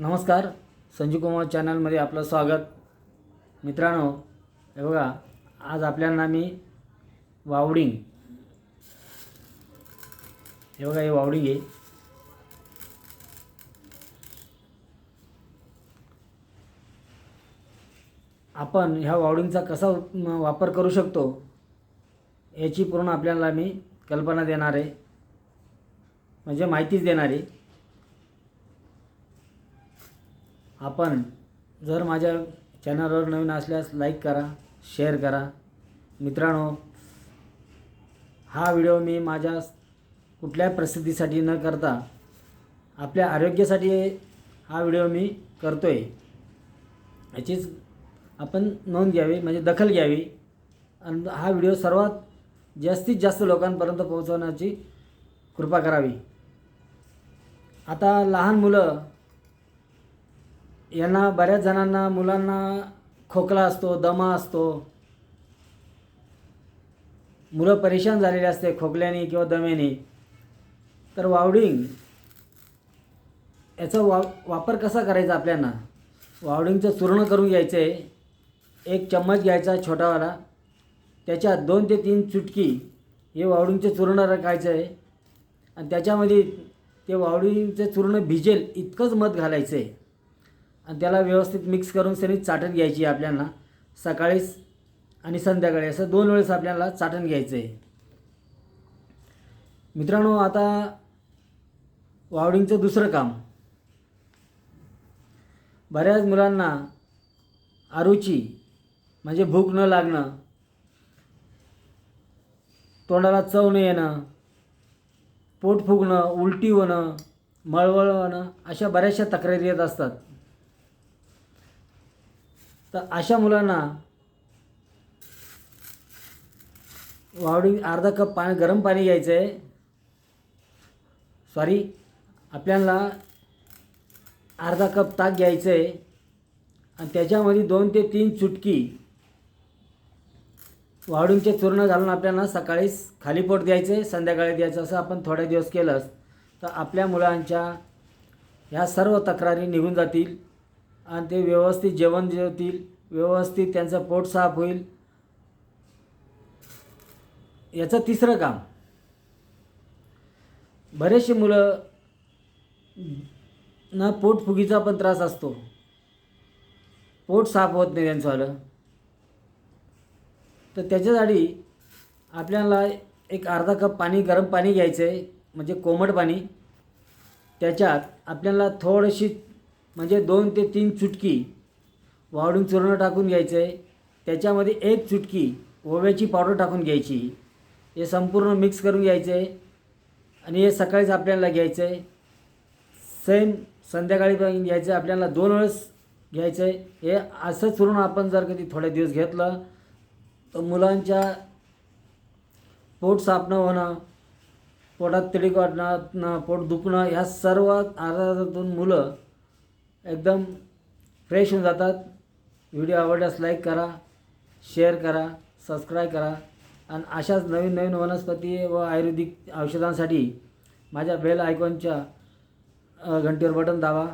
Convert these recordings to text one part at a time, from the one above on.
नमस्कार संजू कुमार चॅनलमध्ये आपलं स्वागत. मित्रांनो हे बघा आज आपल्याला मी वावडिंग. हे बघा हे वावडिंग आहे. आपण ह्या वावडिंगचा कसा वापर करू शकतो याची पूर्ण आपल्याला मी कल्पना देणार आहे. म्हणजे माहितीच देणार आहे. आपण जर माझ्या चॅनलवर नवीन असल्यास लाईक करा शेअर करा. मित्रांनो हा व्हिडिओ मी माझ्या कुठल्या प्रसिद्धीसाठी न करता आपल्या आरोग्यासाठी हा व्हिडिओ मी करतो आहे याचीच आपण नोंद घ्यावी म्हणजे दखल घ्यावी. आणि हा व्हिडिओ सर्वात जास्तीत जास्त लोकांपर्यंत पोहोचवण्याची कृपा करावी. आता लहान मुलं यांना बऱ्याच जणांना मुलांना खोकला असतो दमा असतो. मुलं परेशान झालेली असते खोकल्याने किंवा दमेने तर वावडिंग याचा वा वापर कसा करायचा आपल्याला? वावडिंगचं चूर्ण करून घ्यायचं आहे एक चम्मच घ्यायचा छोटावाला. त्याच्यात दोन ते तीन चुटकी हे वावडिंगचं चूर्ण रखायचं आहे आणि त्याच्यामध्ये ते वावडिंगचं चूर्ण भिजेल इतकंच मध घालायचं आहे आणि त्याला व्यवस्थित मिक्स करून सगळी चाटण घ्यायची आहे आपल्याला. सकाळीच आणि संध्याकाळी असं दोन वेळेस आपल्याला चाटण घ्यायचं आहे मित्रांनो आता वावडिंगचं दुसरं काम. बऱ्याच मुलांना आरुची म्हणजे भूक न लागणं तोंडाला चव न येणं पोट फुगणं उलटी होणं मळवळ होणं अशा बऱ्याचशा तक्रारी येत असतात. तर अशा मुलांना वावडी अर्धा कप पाणी गरम पाणी घ्यायचं आहे सॉरी आपल्याला अर्धा कप ताक घ्यायचं आहे आणि त्याच्यामध्ये दोन ते तीन चुटकी वावडिंगचे चूर्ण घालून आपल्याला सकाळीच खाली पोट द्यायचं आहे संध्याकाळी द्यायचं असं आपण थोड्या दिवस केलंच. तर आपल्या मुलांच्या ह्या सर्व तक्रारी निघून जातील. आणि ते व्यवस्थित जेवण जेवतील व्यवस्थित त्यांचं पोट साफ होईल. याचं तिसरं काम. बरेचसे मुलं ना पोटफुगीचा पण त्रास असतो. पोट साफ होत नाही त्यांचं आलं. तर त्याच्यासाठी आपल्याला एक अर्धा कप पाणी गरम पाणी घ्यायचं आहे म्हणजे कोमट पाणी. त्याच्यात आपल्याला थोडीशी म्हणजे दोन ते तीन चुटकी वाळून चूर्ण टाकून घ्यायचं. आहे त्याच्यामध्ये एक चुटकी ओव्याची पावडर टाकून घ्यायची. हे संपूर्ण मिक्स करून घ्यायचं आहे आणि हे सकाळीच आपल्याला घ्यायचं. आहे सेम संध्याकाळी पण घ्यायचं. आहे आपल्याला दोन वेळेस घ्यायचं. आहे हे असं चूर्ण आपण जर कधी थोडे दिवस घेतलं तर मुलांच्या पोट साफ होणं पोटात तिडीक वाटणं न पोट दुखणं ह्या सर्व आजारातून मुलं एकदम फ्रेश होऊन जातात. व्हिडिओ आवडल्यास लाईक करा शेअर करा सबस्क्राईब करा. आणि अशाच नवीन नवीन वनस्पती व आयुर्वेदिक औषधांसाठी माझ्या बेल आयकॉनच्या घंटीवर बटन दाबा.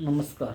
नमस्कार.